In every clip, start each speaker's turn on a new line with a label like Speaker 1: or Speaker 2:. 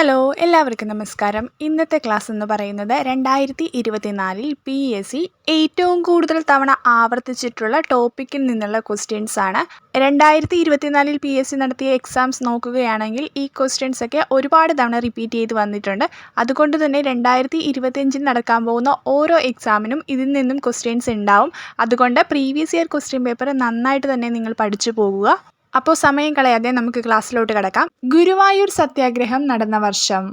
Speaker 1: Hello എല്ലാവർക്കും നമസ്കാരം. ഇന്നത്തെ ക്ലാസ് എന്ന് പറയുന്നത് രണ്ടായിരത്തി ഇരുപത്തിനാലിൽ പി എസ് സി ഏറ്റവും കൂടുതൽ തവണ ആവർത്തിച്ചിട്ടുള്ള ടോപ്പിക്കിൽ നിന്നുള്ള ക്വസ്റ്റ്യൻസ് ആണ്. രണ്ടായിരത്തി ഇരുപത്തിനാലിൽ പി എസ് സി നടത്തിയ എക്സാംസ് നോക്കുകയാണെങ്കിൽ ഈ ക്വസ്റ്റ്യൻസ് ഒക്കെ ഒരുപാട് തവണ റിപ്പീറ്റ് ചെയ്ത് വന്നിട്ടുണ്ട്. അതുകൊണ്ട് തന്നെ രണ്ടായിരത്തി ഇരുപത്തിയഞ്ചിൽ നടക്കാൻ പോകുന്ന ഓരോ എക്സാമിനും ഇതിൽ നിന്നും ക്വസ്റ്റ്യൻസ് ഉണ്ടാവും. അതുകൊണ്ട് പ്രീവിയസ് ഇയർ ക്വസ്റ്റ്യൻ പേപ്പർ നന്നായിട്ട് തന്നെ നിങ്ങൾ പഠിച്ചു പോകുക. അപ്പോൾ സമയം കളയാതെ നമുക്ക് ക്ലാസ്സിലോട്ട് കിടക്കാം. ഗുരുവായൂർ സത്യാഗ്രഹം നടന്ന വർഷം.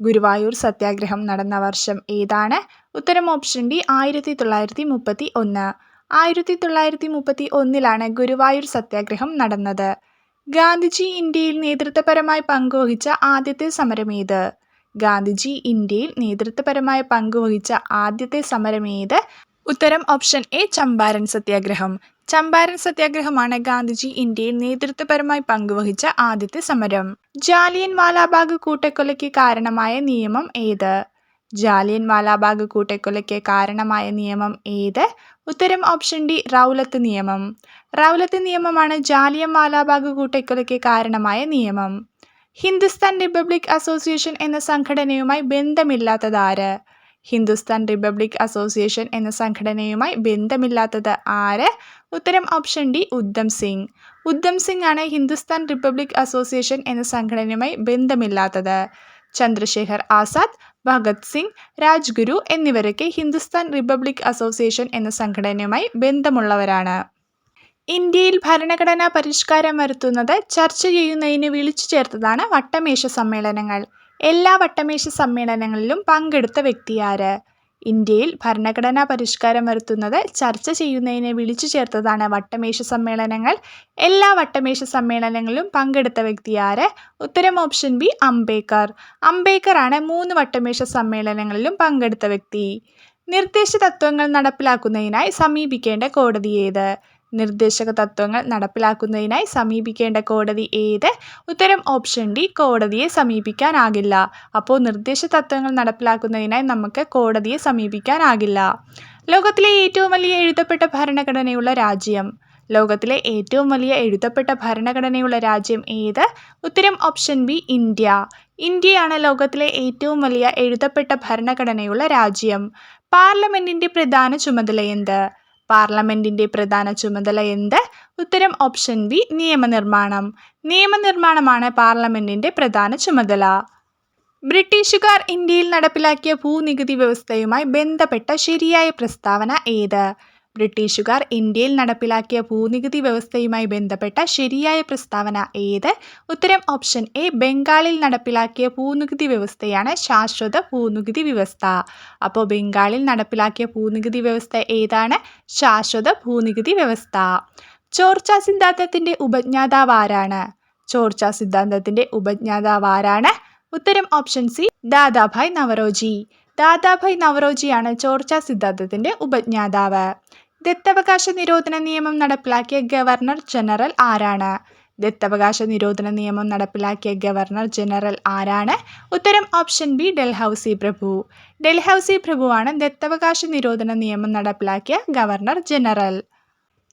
Speaker 1: ഗുരുവായൂർ സത്യാഗ്രഹം നടന്ന വർഷം ഏതാണ്? ഉത്തരം ഓപ്ഷൻ ഡി ആയിരത്തി തൊള്ളായിരത്തി മുപ്പത്തി ഒന്ന് ആയിരത്തി തൊള്ളായിരത്തി മുപ്പത്തി ഒന്നിലാണ് ഗുരുവായൂർ സത്യാഗ്രഹം നടന്നത്. ഗാന്ധിജി ഇന്ത്യയിൽ നേതൃത്വപരമായി പങ്കുവഹിച്ച ആദ്യത്തെ സമരം സമരമേത് ഗാന്ധിജി ഇന്ത്യയിൽ നേതൃത്വപരമായ പങ്കുവഹിച്ച ആദ്യത്തെ സമരം സമരമേത് ഉത്തരം ഓപ്ഷൻ എ ചമ്പാരൻ സത്യാഗ്രഹം. ചമ്പാരൻ സത്യാഗ്രഹമാണ് ഗാന്ധിജി ഇന്ത്യയിൽ നേതൃത്വപരമായി പങ്കുവഹിച്ച ആദ്യത്തെ സമരം. ജാലിയൻ വാലാബാഗ് കൂട്ടക്കൊലയ്ക്ക് കാരണമായ നിയമം ഏത്? ജാലിയൻ വാലാബാഗ് കൂട്ടക്കൊലയ്ക്ക് കാരണമായ നിയമം ഏത്? ഉത്തരം ഓപ്ഷൻ ഡി റൗലത്ത് നിയമം. റൗലത്ത് നിയമമാണ് ജാലിയൻ വാലാബാഗ് കൂട്ടക്കൊലയ്ക്ക് കാരണമായ നിയമം. ഹിന്ദുസ്ഥാൻ റിപ്പബ്ലിക് അസോസിയേഷൻ എന്ന സംഘടനയുമായി ബന്ധമില്ലാത്തതാര് ഹിന്ദുസ്ഥാൻ റിപ്പബ്ലിക് അസോസിയേഷൻ എന്ന സംഘടനയുമായി ബന്ധമില്ലാത്തത് ആര്? ഉത്തരം ഓപ്ഷൻ ഡി ഉദ്ധം സിംഗ്. ഉദ്ധം സിംഗ് ആണ് ഹിന്ദുസ്ഥാൻ റിപ്പബ്ലിക് അസോസിയേഷൻ എന്ന സംഘടനയുമായി ബന്ധമില്ലാത്തത്. ചന്ദ്രശേഖർ ആസാദ് ഭഗത് സിംഗ് രാജ്ഗുരു എന്നിവരൊക്കെ ഹിന്ദുസ്ഥാൻ റിപ്പബ്ലിക് അസോസിയേഷൻ എന്ന സംഘടനയുമായി ബന്ധമുള്ളവരാണ്. ഇന്ത്യയിൽ ഭരണഘടനാ പരിഷ്കാരം വരുത്തുന്നത് ചർച്ച ചെയ്യുന്നതിന് വിളിച്ചു ചേർത്തതാണ് വട്ടമേശ സമ്മേളനങ്ങൾ. എല്ലാ വട്ടമേശ സമ്മേളനങ്ങളിലും പങ്കെടുത്ത വ്യക്തിയാര്? ഇന്ത്യയിൽ ഭരണഘടനാ പരിഷ്കാരം വരുത്തുന്നത് ചർച്ച ചെയ്യുന്നതിനെ വിളിച്ചു ചേർത്തതാണ് വട്ടമേശ സമ്മേളനങ്ങൾ. എല്ലാ വട്ടമേശ സമ്മേളനങ്ങളിലും പങ്കെടുത്ത വ്യക്തിയാര്? ഉത്തരം ഓപ്ഷൻ ബി അംബേദ്കർ. അംബേദ്കർ ആണ് മൂന്ന് വട്ടമേശ സമ്മേളനങ്ങളിലും പങ്കെടുത്ത വ്യക്തി. നിർദ്ദേശ തത്വങ്ങൾ നടപ്പിലാക്കുന്നതിനായി സമീപിക്കേണ്ട കോടതി ഏത്? നിർദ്ദേശക തത്വങ്ങൾ നടപ്പിലാക്കുന്നതിനായി സമീപിക്കേണ്ട കോടതി ഏത്? ഉത്തരം ഓപ്ഷൻ ഡി കോടതിയെ സമീപിക്കാനാകില്ല. അപ്പോൾ നിർദ്ദേശ തത്വങ്ങൾ നടപ്പിലാക്കുന്നതിനായി നമുക്ക് കോടതിയെ സമീപിക്കാനാകില്ല. ലോകത്തിലെ ഏറ്റവും വലിയ എഴുതപ്പെട്ട ഭരണഘടനയുള്ള രാജ്യം. ലോകത്തിലെ ഏറ്റവും വലിയ എഴുതപ്പെട്ട ഭരണഘടനയുള്ള രാജ്യം ഏത്? ഉത്തരം ഓപ്ഷൻ ബി ഇന്ത്യ. ഇന്ത്യയാണ് ലോകത്തിലെ ഏറ്റവും വലിയ എഴുതപ്പെട്ട ഭരണഘടനയുള്ള രാജ്യം. പാർലമെന്റിന്റെ പ്രധാന ചുമതല എന്ത്? പാർലമെന്റിന്റെ പ്രധാന ചുമതല എന്ത്? ഉത്തരം ഓപ്ഷൻ ബി നിയമനിർമ്മാണം. നിയമനിർമ്മാണമാണ് പാർലമെന്റിന്റെ പ്രധാന ചുമതല. ബ്രിട്ടീഷുകാർ ഇന്ത്യയിൽ നടപ്പിലാക്കിയ ഭൂനികുതി വ്യവസ്ഥയുമായി ബന്ധപ്പെട്ട ശരിയായ പ്രസ്താവന ഏത്? ബ്രിട്ടീഷുകാർ ഇന്ത്യയിൽ നടപ്പിലാക്കിയ ഭൂനികുതി വ്യവസ്ഥയുമായി ബന്ധപ്പെട്ട ശരിയായ പ്രസ്താവന ഏത്? ഉത്തരം ഓപ്ഷൻ എ ബംഗാളിൽ നടപ്പിലാക്കിയ ഭൂനികുതി വ്യവസ്ഥയാണ് ശാശ്വത ഭൂനികുതി വ്യവസ്ഥ. അപ്പോൾ ബംഗാളിൽ നടപ്പിലാക്കിയ ഭൂനികുതി വ്യവസ്ഥ ഏതാണ്? ശാശ്വത ഭൂനികുതി വ്യവസ്ഥ. ചോർച്ച സിദ്ധാന്തത്തിന്റെ ഉപജ്ഞാതാവ് ആരാണ്? ചോർച്ച സിദ്ധാന്തത്തിന്റെ ഉപജ്ഞാതാവ് ആരാണ്? ഉത്തരം ഓപ്ഷൻ സി ദാദാഭായ് നവറോജി ദാദാഭായ് നവറോജിയാണ് ചോർച്ച സിദ്ധാന്തത്തിന്റെ ഉപജ്ഞാതാവ്. ദത്തവകാശ നിരോധന നിയമം നടപ്പിലാക്കിയ ഗവർണർ ജനറൽ ആരാണ്? ദത്തവകാശ നിരോധന നിയമം നടപ്പിലാക്കിയ ഗവർണർ ജനറൽ ആരാണ്? ഉത്തരം ഓപ്ഷൻ ബി ഡൽഹൌസി പ്രഭു. ഡൽഹൌസി പ്രഭുവാണ് ദത്തവകാശ നിരോധന നിയമം നടപ്പിലാക്കിയ ഗവർണർ ജനറൽ.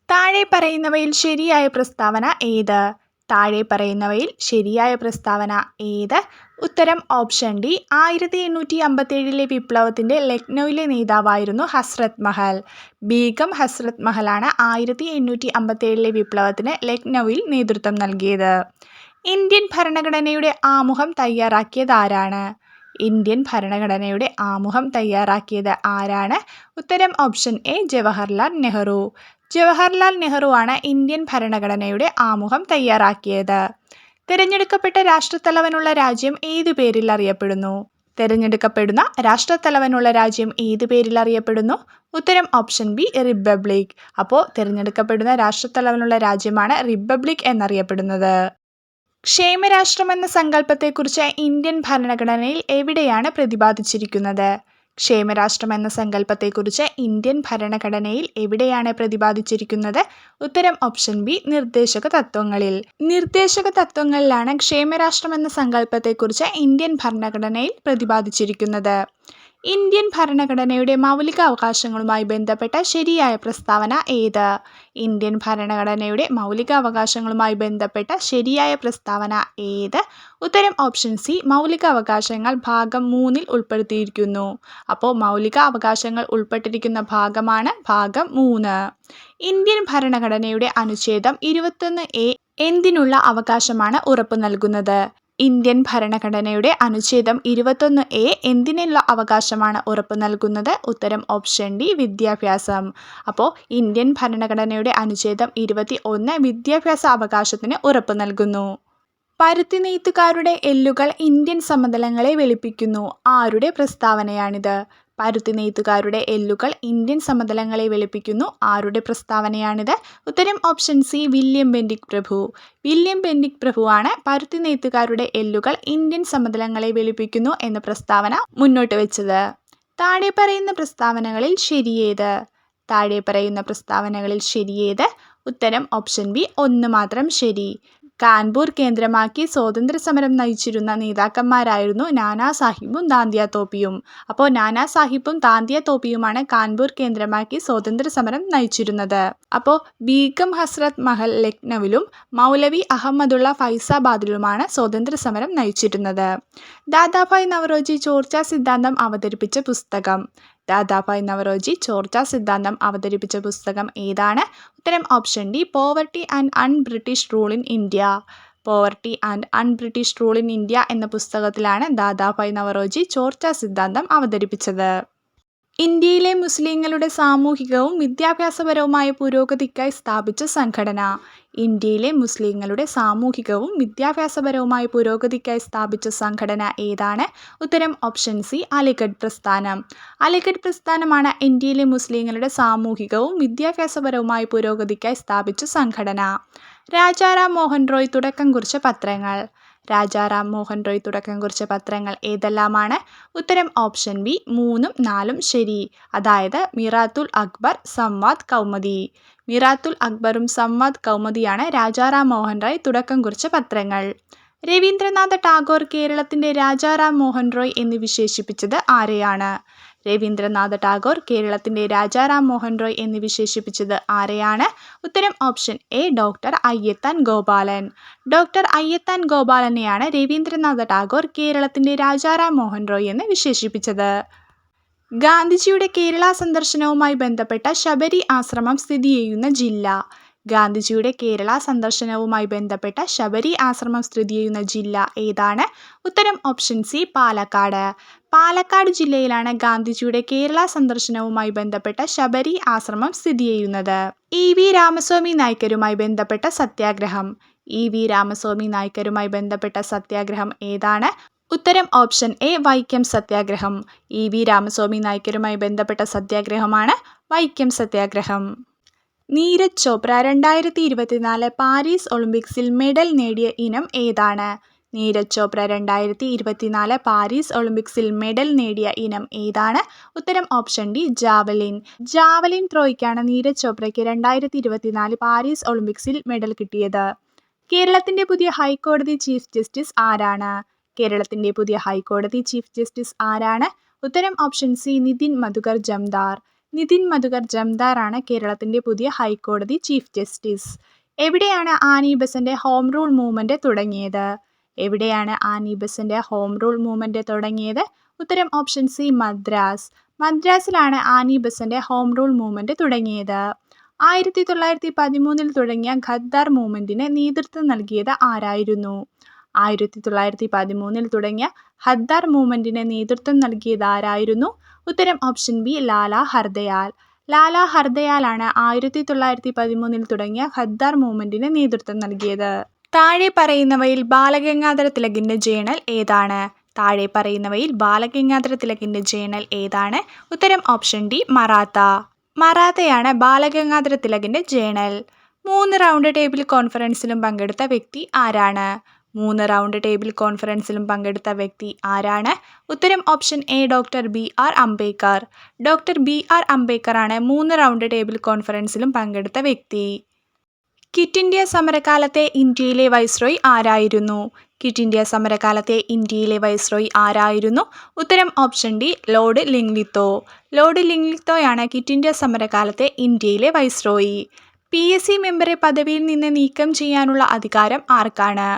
Speaker 1: താഴെ പറയുന്നവയിൽ ശരിയായ പ്രസ്താവന ഏത്? താഴെ പറയുന്നവയിൽ ശരിയായ പ്രസ്താവന ഏത്? ഉത്തരം ഓപ്ഷൻ ഡി. ആയിരത്തി എണ്ണൂറ്റി അമ്പത്തേഴിലെ വിപ്ലവത്തിന്റെ ലക്നൌവിലെ നേതാവായിരുന്നു ഹസ്രത് മഹൽ. ബീഗം ഹസ്രത് മഹലാണ് ആയിരത്തി എണ്ണൂറ്റി അമ്പത്തേഴിലെ വിപ്ലവത്തിന് ലക്നൗവിൽ നേതൃത്വം നൽകിയത്. ഇന്ത്യൻ ഭരണഘടനയുടെ ആമുഖം തയ്യാറാക്കിയത് ആരാണ്? ഇന്ത്യൻ ഭരണഘടനയുടെ ആമുഖം തയ്യാറാക്കിയത് ആരാണ്? ഉത്തരം ഓപ്ഷൻ എ. ജവഹർലാൽ നെഹ്റു. ജവഹർലാൽ നെഹ്റുവാണ് ഇന്ത്യൻ ഭരണഘടനയുടെ ആമുഖം തയ്യാറാക്കിയത്. തിരഞ്ഞെടുക്കപ്പെട്ട രാഷ്ട്രത്തലവനുള്ള രാജ്യം ഏതു പേരിൽ അറിയപ്പെടുന്നു? തിരഞ്ഞെടുക്കപ്പെടുന്ന രാഷ്ട്രത്തലവനുള്ള രാജ്യം ഏതു പേരിൽ അറിയപ്പെടുന്നു? ഉത്തരം ഓപ്ഷൻ ബി റിപ്പബ്ലിക്. അപ്പോൾ തിരഞ്ഞെടുക്കപ്പെടുന്ന രാഷ്ട്രത്തലവനുള്ള രാജ്യമാണ് റിപ്പബ്ലിക് എന്നറിയപ്പെടുന്നത്. ക്ഷേമരാഷ്ട്രം എന്ന സങ്കല്പത്തെക്കുറിച്ച് ഇന്ത്യൻ ഭരണഘടനയിൽ എവിടെയാണ് പ്രതിപാദിച്ചിരിക്കുന്നത്? ക്ഷേമരാഷ്ട്രം എന്ന സങ്കല്പത്തെക്കുറിച്ച് ഇന്ത്യൻ ഭരണഘടനയിൽ എവിടെയാണ് പ്രതിപാദിച്ചിരിക്കുന്നത്? ഉത്തരം ഓപ്ഷൻ ബി നിർദ്ദേശക തത്വങ്ങളിൽ. നിർദ്ദേശക തത്വങ്ങളിലാണ് ക്ഷേമരാഷ്ട്രം എന്ന സങ്കല്പത്തെക്കുറിച്ച് ഇന്ത്യൻ ഭരണഘടനയിൽ പ്രതിപാദിച്ചിരിക്കുന്നത്. ഇന്ത്യൻ ഭരണഘടനയുടെ മൗലിക അവകാശങ്ങളുമായി ബന്ധപ്പെട്ട ശരിയായ പ്രസ്താവന ഏത്? ഇന്ത്യൻ ഭരണഘടനയുടെ മൗലിക അവകാശങ്ങളുമായി ബന്ധപ്പെട്ട ശരിയായ പ്രസ്താവന ഏത്? ഉത്തരം ഓപ്ഷൻ സി മൗലിക അവകാശങ്ങൾ ഭാഗം മൂന്നിൽ ഉൾപ്പെടുത്തിയിരിക്കുന്നു. അപ്പോൾ മൗലിക അവകാശങ്ങൾ ഉൾപ്പെട്ടിരിക്കുന്ന ഭാഗമാണ് ഭാഗം മൂന്ന്. ഇന്ത്യൻ ഭരണഘടനയുടെ അനുച്ഛേദം ഇരുപത്തൊന്ന് എ എന്തിനുള്ള അവകാശമാണ് ഉറപ്പു നൽകുന്നത്? ഇന്ത്യൻ ഭരണഘടനയുടെ അനുച്ഛേദം ഇരുപത്തൊന്ന് എ എന്തിനുള്ള അവകാശമാണ് ഉറപ്പ് നൽകുന്നത്? ഉത്തരം ഓപ്ഷൻ ഡി വിദ്യാഭ്യാസം. അപ്പോൾ ഇന്ത്യൻ ഭരണഘടനയുടെ അനുച്ഛേദം ഇരുപത്തി ഒന്ന് വിദ്യാഭ്യാസ അവകാശത്തിന് ഉറപ്പ് നൽകുന്നു. പരുത്തി നെയ്ത്തുകാരുടെ എല്ലുകൾ ഇന്ത്യൻ സമതലങ്ങളെ വെളുപ്പിക്കുന്നു. ആരുടെ പ്രസ്താവനയാണിത്? പരുത്തി നെയ്ത്തുകാരുടെ എല്ലുകൾ ഇന്ത്യൻ സമതലങ്ങളെ വെളുപ്പിക്കുന്നു. ആരുടെ പ്രസ്താവനയാണിത്? ഉത്തരം ഓപ്ഷൻ സി വില്യം ബെൻഡിക് പ്രഭു. വില്യം ബെൻഡിക് പ്രഭുവാണ് പരുത്തി നെയ്ത്തുകാരുടെ എല്ലുകൾ ഇന്ത്യൻ സമതലങ്ങളെ വെളുപ്പിക്കുന്നു എന്ന പ്രസ്താവന മുന്നോട്ട് വെച്ചത്. താഴെ പറയുന്ന പ്രസ്താവനകളിൽ ശരിയേത്? താഴെ പറയുന്ന പ്രസ്താവനകളിൽ ശരിയേത്? ഉത്തരം ഓപ്ഷൻ ബി ഒന്ന് മാത്രം ശരി. കാൺപൂർ കേന്ദ്രമാക്കി സ്വാതന്ത്ര്യ സമരം നയിച്ചിരുന്ന നേതാക്കന്മാരായിരുന്നു നാനാ സാഹിബും ദാന്തിയ തോപ്പിയും. അപ്പോൾ നാനാ സാഹിബും ദാന്തിയ തോപ്പിയുമാണ് കാൻപൂർ കേന്ദ്രമാക്കി സ്വാതന്ത്ര്യ സമരം നയിച്ചിരുന്നത്. അപ്പോൾ ബീഗം ഹസ്രത് മഹൽ ലക്നവിലും മൗലവി അഹമ്മദുള്ള ഫൈസാബാദിലുമാണ് സ്വാതന്ത്ര്യ സമരം നയിച്ചിരുന്നത്. ദാദാഭായ് നവറോജി ചോർച്ചാ സിദ്ധാന്തം അവതരിപ്പിച്ച പുസ്തകം. ദാദാഭായ് നവറോജി ചോർച്ച സിദ്ധാന്തം അവതരിപ്പിച്ച പുസ്തകം ഏതാണ്? ഉത്തരം option D poverty and un British rule in India poverty and un British rule in India എന്ന പുസ്തകത്തിലാണ് ദാദാഭായ് നവറോജി ചോർച്ച സിദ്ധാന്തം അവതരിപ്പിച്ചത്. ഇന്ത്യയിലെ മുസ്ലിങ്ങളുടെ സാമൂഹികവും വിദ്യാഭ്യാസപരവുമായ പുരോഗതിക്കായി സ്ഥാപിച്ച സംഘടന. ഇന്ത്യയിലെ മുസ്ലിങ്ങളുടെ സാമൂഹികവും വിദ്യാഭ്യാസപരവുമായ പുരോഗതിക്കായി സ്ഥാപിച്ച സംഘടന ഏതാണ്? ഉത്തരം ഓപ്ഷൻ സി അലിഗഡ് പ്രസ്ഥാനം. അലിഗഡ് പ്രസ്ഥാനമാണ് ഇന്ത്യയിലെ മുസ്ലിങ്ങളുടെ സാമൂഹികവും വിദ്യാഭ്യാസപരവുമായ പുരോഗതിക്കായി സ്ഥാപിച്ച സംഘടന. രാജാറാം മോഹൻ റോയ് തുടക്കം കുറിച്ച പത്രങ്ങൾ. രാജാറാം മോഹൻ റോയ് തുടക്കം കുറിച്ച പത്രങ്ങൾ ഏതെല്ലാമാണ്? ഉത്തരം ഓപ്ഷൻ ബി മൂന്നും നാലും ശരി. അതായത് മിറാത്തുൽ അക്ബർ സംവാദ് കൗമുദി. മിറാത്തുൽ അക്ബറും സംവാദ് കൗമുദിയാണ് രാജാറാം മോഹൻ റോയ് തുടക്കം കുറിച്ച പത്രങ്ങൾ. രവീന്ദ്രനാഥ ടാഗോർ കേരളത്തിന്റെ രാജാറാം മോഹൻ റോയ് എന്ന് വിശേഷിപ്പിച്ചത് ആരെയാണ്? രവീന്ദ്രനാഥ ടാഗോർ കേരളത്തിന്റെ രാജാറാം മോഹൻ റോയ് എന്ന് വിശേഷിപ്പിച്ചത് ആരെയാണ്? ഉത്തരം option A doctor Ayyathan Gopalan. Doctor Ayyathan ഗോപാലനെയാണ് Rabindranath Tagore കേരളത്തിന്റെ രാജാറാം മോഹൻ റോയ് എന്ന് വിശേഷിപ്പിച്ചത്. ഗാന്ധിജിയുടെ കേരള സന്ദർശനവുമായി ബന്ധപ്പെട്ട ശബരി ആശ്രമം സ്ഥിതി ചെയ്യുന്ന ജില്ല. ഗാന്ധിജിയുടെ കേരള സന്ദർശനവുമായി ബന്ധപ്പെട്ട ശബരി ആശ്രമം സ്ഥിതി ചെയ്യുന്ന ജില്ല ഏതാണ്? ഉത്തരം ഓപ്ഷൻ സി പാലക്കാട്. പാലക്കാട് ജില്ലയിലാണ് ഗാന്ധിജിയുടെ കേരള സന്ദർശനവുമായി ബന്ധപ്പെട്ട ശബരി ആശ്രമം സ്ഥിതി ചെയ്യുന്നത്. ഇ വി രാമസ്വാമി നായ്ക്കരുമായി ബന്ധപ്പെട്ട സത്യാഗ്രഹം. ഇ വി രാമസ്വാമി നായ്ക്കരുമായി ബന്ധപ്പെട്ട സത്യാഗ്രഹം ഏതാണ്? ഉത്തരം ഓപ്ഷൻ എ വൈക്കം സത്യാഗ്രഹം. ഇ വി രാമസ്വാമി നായ്ക്കരുമായി ബന്ധപ്പെട്ട സത്യാഗ്രഹമാണ് വൈക്കം സത്യാഗ്രഹം. നീരജ് ചോപ്ര രണ്ടായിരത്തി ഇരുപത്തിനാല് പാരീസ് ഒളിമ്പിക്സിൽ മെഡൽ നേടിയ ഇനം ഏതാണ്? നീരജ് ചോപ്ര രണ്ടായിരത്തി ഇരുപത്തിനാല് പാരീസ് ഒളിമ്പിക്സിൽ മെഡൽ നേടിയ ഇനം ഏതാണ്? ഉത്തരം ഓപ്ഷൻ ഡി ജാവലിൻ. ജാവലിൻ ത്രോയ്ക്കാണ് നീരജ് ചോപ്രയ്ക്ക് രണ്ടായിരത്തി ഇരുപത്തിനാല് പാരീസ് ഒളിമ്പിക്സിൽ മെഡൽ കിട്ടിയത്. കേരളത്തിന്റെ പുതിയ ഹൈക്കോടതി ചീഫ് ജസ്റ്റിസ് ആരാണ്? കേരളത്തിന്റെ പുതിയ ഹൈക്കോടതി ചീഫ് ജസ്റ്റിസ് ആരാണ്? ഉത്തരം ഓപ്ഷൻ സി നിതിൻ മധുകർ ജംദാർ. നിതിൻ മധുകർ ആണ് കേരളത്തിന്റെ പുതിയ ഹൈക്കോടതി ചീഫ് ജസ്റ്റിസ്. എവിടെയാണ് ആനി ബസന്റെ ഹോം റൂൾ മൂവ്മെന്റ് തുടങ്ങിയത്? എവിടെയാണ് ആനി ബസന്റെ ഹോം റൂൾ മൂവ്മെന്റ് തുടങ്ങിയത്? ഉത്തരം ഓപ്ഷൻ സി മദ്രാസ്. മദ്രാസിലാണ് ആനി ബസന്റെ ഹോം റൂൾ മൂവ്മെന്റ് തുടങ്ങിയത്. ആയിരത്തി തൊള്ളായിരത്തി പതിമൂന്നിൽ തുടങ്ങിയ ഖദ്ദാർ മൂവ്മെന്റിന് നേതൃത്വം നൽകിയത് ആരായിരുന്നു? ആയിരത്തി തൊള്ളായിരത്തി പതിമൂന്നിൽ തുടങ്ങിയ ഹദ്ദാർ മൂവ്മെന്റിന് നേതൃത്വം നൽകിയത് ആരായിരുന്നു? ഉത്തരം ഓപ്ഷൻ ബി ലാല ഹർദയാൽ. ലാല ഹർദയാലാണ് ആയിരത്തി തൊള്ളായിരത്തി പതിമൂന്നിൽ തുടങ്ങിയ ഖദ്ദാർ മൂവ്മെന്റിന് നേതൃത്വം നൽകിയത്. താഴെ പറയുന്നവയിൽ ബാലഗംഗാധര തിലകിന്റെ ജേണൽ ഏതാണ്? താഴെ പറയുന്നവയിൽ ബാലഗംഗാധര തിലകിന്റെ ജേണൽ ഏതാണ്? ഉത്തരം ഓപ്ഷൻ ഡി മറാത്ത. മറാത്തയാണ് ബാലഗംഗാധര തിലകിന്റെ ജേണൽ. മൂന്ന് റൗണ്ട് ടേബിൾ കോൺഫറൻസിലും പങ്കെടുത്ത വ്യക്തി ആരാണ്? മൂന്ന് റൗണ്ട് ടേബിൾ കോൺഫറൻസിലും പങ്കെടുത്ത വ്യക്തി ആരാണ്? ഉത്തരം option A doctor B R Ambedkar. Doctor B R അംബേദ്കറാണ് മൂന്ന് റൗണ്ട് ടേബിൾ കോൺഫറൻസിലും പങ്കെടുത്ത വ്യക്തി. ക്വിറ്റ് ഇന്ത്യ സമരകാലത്തെ ഇന്ത്യയിലെ വൈസ്രോയ് ആരായിരുന്നു? കിറ്റ് ഇന്ത്യ സമരകാലത്തെ ഇന്ത്യയിലെ വൈസ്രോയി ആരായിരുന്നു? ഉത്തരം option D lord Linlithgow lord ലിംഗ്ലിത്തോയാണ് quit India സമരകാലത്തെ ഇന്ത്യയിലെ വൈസ്രോയി പി എസ് സി മെമ്പറെ പദവിയിൽ നിന്ന് നീക്കം ചെയ്യാനുള്ള അധികാരം ആർക്കാണ്?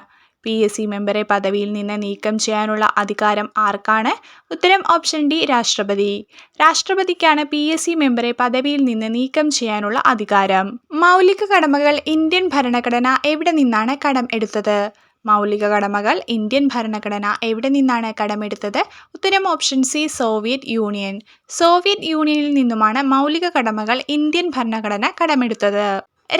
Speaker 1: പി എസ് സി മെമ്പറെ പദവിയിൽ നിന്ന് നീക്കം ചെയ്യാനുള്ള അധികാരം ആർക്കാണ്? ഉത്തരം ഓപ്ഷൻ ഡി രാഷ്ട്രപതി. രാഷ്ട്രപതിക്കാണ് പി എസ് സി മെമ്പറെ പദവിയിൽ നിന്ന് നീക്കം ചെയ്യാനുള്ള അധികാരം. മൗലിക കടമകൾ ഇന്ത്യൻ ഭരണഘടന എവിടെ നിന്നാണ് കടം എടുത്തത്? മൗലിക കടമകൾ ഇന്ത്യൻ ഭരണഘടന എവിടെ നിന്നാണ് കടമെടുത്തത് ഉത്തരം option C Soviet union. Soviet യൂണിയനിൽ നിന്നുമാണ് മൗലിക കടമകൾ ഇന്ത്യൻ ഭരണഘടന കടമെടുത്തത്.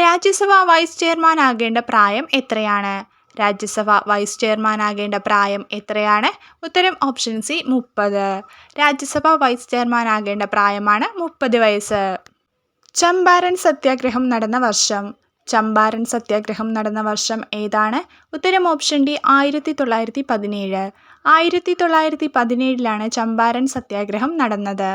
Speaker 1: രാജ്യസഭാ വൈസ് ചെയർമാൻ ആകേണ്ട പ്രായം എത്രയാണ്? രാജ്യസഭ വൈസ് ചെയർമാനാകേണ്ട പ്രായം എത്രയാണ്? ഉത്തരം ഓപ്ഷൻ സി മുപ്പത്. രാജ്യസഭ വൈസ് ചെയർമാനാകേണ്ട പ്രായമാണ് മുപ്പത് വയസ്സ്. ചമ്പാരൻ സത്യാഗ്രഹം നടന്ന വർഷം. ചമ്പാരൻ സത്യാഗ്രഹം നടന്ന വർഷം ഏതാണ്? ഉത്തരം ഓപ്ഷൻ ഡി ആയിരത്തി തൊള്ളായിരത്തി പതിനേഴ് ആയിരത്തി തൊള്ളായിരത്തി പതിനേഴിലാണ് ചമ്പാരൻ സത്യാഗ്രഹം നടന്നത്.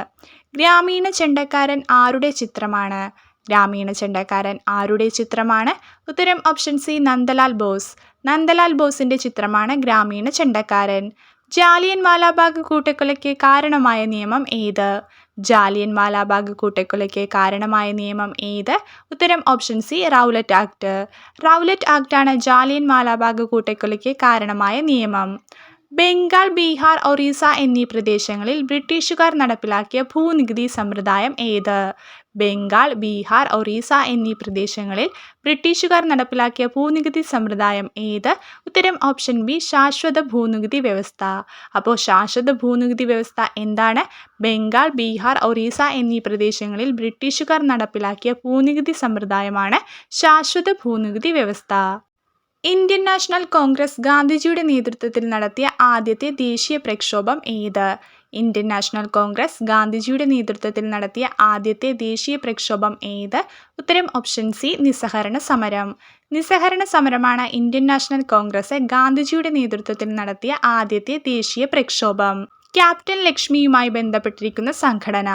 Speaker 1: ഗ്രാമീണ ചെണ്ടക്കാരൻ ആരുടെ ചിത്രമാണ്? ഗ്രാമീണ ചെണ്ടക്കാരൻ ആരുടെ ചിത്രമാണ്? ഉത്തരം ഓപ്ഷൻ സി നന്ദലാൽ ബോസ്. നന്ദലാൽ ബോസിന്റെ ചിത്രമാണ് ഗ്രാമീണ ചെണ്ടക്കാരൻ. ജാലിയൻ വാലാബാഗ് കൂട്ടക്കൊലയ്ക്ക് കാരണമായ നിയമം ഏത്? ജാലിയൻ വാലാബാഗ് കൂട്ടക്കൊലയ്ക്ക് കാരണമായ നിയമം ഏത്? ഉത്തരം option C Rowlatt act. Rowlatt ആക്ടാണ് Jallian Walabagh കൂട്ടക്കൊലയ്ക്ക് കാരണമായ നിയമം. ബംഗാൾ ബീഹാർ ഒറീസ എന്നീ പ്രദേശങ്ങളിൽ ബ്രിട്ടീഷുകാർ നടപ്പിലാക്കിയ ഭൂനികുതി സമ്പ്രദായം ഏത്? ബംഗാൾ ബീഹാർ ഒറീസ എന്നീ പ്രദേശങ്ങളിൽ ബ്രിട്ടീഷുകാർ നടപ്പിലാക്കിയ ഭൂനികുതി സമ്പ്രദായം ഏത്? ഉത്തരം ഓപ്ഷൻ ബി ശാശ്വത ഭൂനികുതി വ്യവസ്ഥ. അപ്പോൾ ശാശ്വത ഭൂനികുതി വ്യവസ്ഥ എന്താണ്? ബംഗാൾ ബീഹാർ ഒറീസ എന്നീ പ്രദേശങ്ങളിൽ ബ്രിട്ടീഷുകാർ നടപ്പിലാക്കിയ ഭൂനികുതി സമ്പ്രദായമാണ് ശാശ്വത ഭൂനികുതി വ്യവസ്ഥ. ഇന്ത്യൻ നാഷണൽ കോൺഗ്രസ് ഗാന്ധിജിയുടെ നേതൃത്വത്തിൽ നടത്തിയ ആദ്യത്തെ ദേശീയ പ്രക്ഷോഭം ഏത്? ഇന്ത്യൻ നാഷണൽ കോൺഗ്രസ് ഗാന്ധിജിയുടെ നേതൃത്വത്തിൽ നടത്തിയ ആദ്യത്തെ ദേശീയ പ്രക്ഷോഭം ഏത്? ഉത്തരം ഓപ്ഷൻ സി നിസ്സഹരണ സമരം. നിസ്സഹരണ സമരമാണ് ഇന്ത്യൻ നാഷണൽ കോൺഗ്രസ് ഗാന്ധിജിയുടെ നേതൃത്വത്തിൽ നടത്തിയ ആദ്യത്തെ ദേശീയ പ്രക്ഷോഭം. ക്യാപ്റ്റൻ ലക്ഷ്മിയുമായി ബന്ധപ്പെട്ടിരിക്കുന്ന സംഘടന.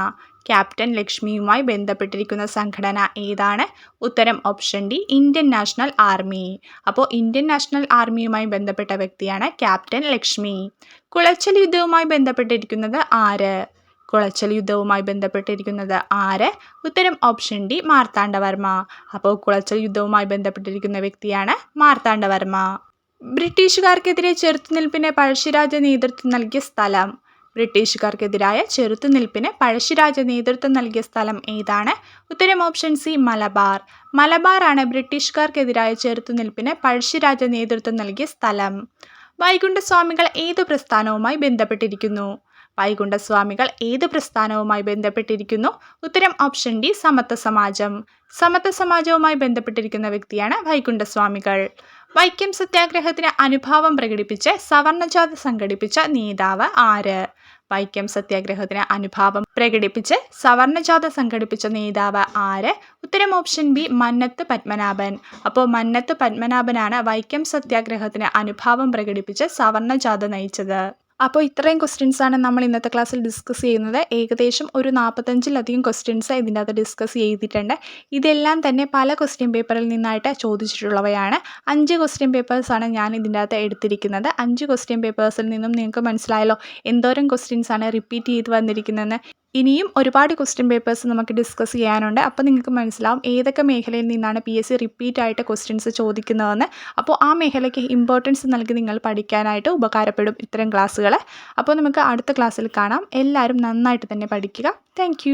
Speaker 1: ക്യാപ്റ്റൻ ലക്ഷ്മിയുമായി ബന്ധപ്പെട്ടിരിക്കുന്ന സംഘടന ഏതാണ്? ഉത്തരം option D Indian national army. അപ്പോൾ ഇന്ത്യൻ നാഷണൽ ആർമിയുമായി ബന്ധപ്പെട്ട വ്യക്തിയാണ് ക്യാപ്റ്റൻ ലക്ഷ്മി. കുളച്ചൽ യുദ്ധവുമായി ബന്ധപ്പെട്ടിരിക്കുന്നത് ആര്? കുളച്ചൽ യുദ്ധവുമായി ബന്ധപ്പെട്ടിരിക്കുന്നത് ആര്? ഉത്തരം ഓപ്ഷൻ ഡി മാർത്താണ്ഡവർമ്മ. അപ്പോൾ കുളച്ചൽ യുദ്ധവുമായി ബന്ധപ്പെട്ടിരിക്കുന്ന വ്യക്തിയാണ് മാർത്താണ്ഡവർമ്മ. ബ്രിട്ടീഷുകാർക്കെതിരെ ചെറുത്തുനിൽപ്പിന് പഴശ്ശിരാജ നേതൃത്വം നൽകിയ സ്ഥലം. ബ്രിട്ടീഷുകാർക്കെതിരായ ചെറുത്തുനിൽപ്പിന് പഴശ്ശിരാജ നേതൃത്വം നൽകിയ സ്ഥലം ഏതാണ്? ഉത്തരം ഓപ്ഷൻ സി മലബാർ. മലബാറാണ് ബ്രിട്ടീഷുകാർക്കെതിരായ ചെറുത്തുനിൽപ്പിന് പഴശ്ശിരാജ നേതൃത്വം നൽകിയ സ്ഥലം. വൈകുണ്ഠസ്വാമികൾ ഏത് പ്രസ്ഥാനവുമായി ബന്ധപ്പെട്ടിരിക്കുന്നു? വൈകുണ്ഠസ്വാമികൾ ഏത് പ്രസ്ഥാനവുമായി ബന്ധപ്പെട്ടിരിക്കുന്നു? ഉത്തരം ഓപ്ഷൻ ഡി സമത്വ സമാജം. സമത്വ സമാജവുമായി ബന്ധപ്പെട്ടിരിക്കുന്ന വ്യക്തിയാണ് വൈകുണ്ഠസ്വാമികൾ. വൈക്കം സത്യാഗ്രഹത്തിന് അനുഭാവം പ്രകടിപ്പിച്ച് സവർണജാഥ സംഘടിപ്പിച്ച നേതാവ് ആര്? വൈക്കം സത്യാഗ്രഹത്തിന് അനുഭാവം പ്രകടിപ്പിച്ച് സവർണജാഥ സംഘടിപ്പിച്ച നേതാവ് ആര്? ഉത്തരം ഓപ്ഷൻ ബി മന്നത്ത് പത്മനാഭൻ. അപ്പോൾ മന്നത്ത് പത്മനാഭനാണ് വൈക്കം സത്യാഗ്രഹത്തിന് അനുഭാവം പ്രകടിപ്പിച്ച് സവർണജാഥ നയിച്ചത്. അപ്പോൾ ഇത്രയും ആണ് നമ്മൾ ഇന്നത്തെ ക്ലാസ്സിൽ ഡിസ്കസ് ചെയ്യുന്നത്. ഏകദേശം ഒരു നാൽപ്പത്തഞ്ചിലധികം ക്വസ്റ്റ്യൻസ് ഇതിന്റെ അകത്ത് ഡിസ്കസ് ചെയ്തിട്ടുണ്ട്. ഇതെല്ലാം തന്നെ പല ക്വസ്റ്റ്യൻ പേപ്പറിൽ നിന്നായിട്ട് ചോദിച്ചിട്ടുള്ളവയാണ്. അഞ്ച് ക്വസ്റ്റ്യൻ പേപ്പേഴ്സാണ് ഞാൻ ഇതിന്റെ അകത്ത് എടുത്തിരിക്കുന്നത്. അഞ്ച് ക്വസ്റ്റ്യൻ പേപ്പേഴ്സിൽ നിന്നും നിങ്ങൾക്ക് മനസ്സിലായല്ലോ എന്തോരം ക്വസ്റ്റ്യൻസ് ആണ് റിപ്പീറ്റ് ചെയ്ത് വന്നിരിക്കുന്നതെന്ന്. ഇനിയും ഒരുപാട് ക്വസ്റ്റ്യൻ പേപ്പേഴ്സ് നമുക്ക് ഡിസ്കസ് ചെയ്യാനുണ്ട്. അപ്പോൾ നിങ്ങൾക്ക് മനസ്സിലാവും ഏതൊക്കെ മേഖലയിൽ നിന്നാണ് പി എസ് സി റിപ്പീറ്റ് ആയിട്ട് ക്വസ്റ്റ്യൻസ് ചോദിക്കുന്നതെന്ന്. അപ്പോൾ ആ മേഖലയ്ക്ക് ഇമ്പോർട്ടൻസ് നൽകി നിങ്ങൾ പഠിക്കാനായിട്ട് ഉപകാരപ്പെടും ഇത്തരം ക്ലാസ്സുകൾ അപ്പോൾ നമുക്ക് അടുത്ത ക്ലാസ്സിൽ കാണാം. എല്ലാവരും നന്നായിട്ട് തന്നെ പഠിക്കുക. താങ്ക്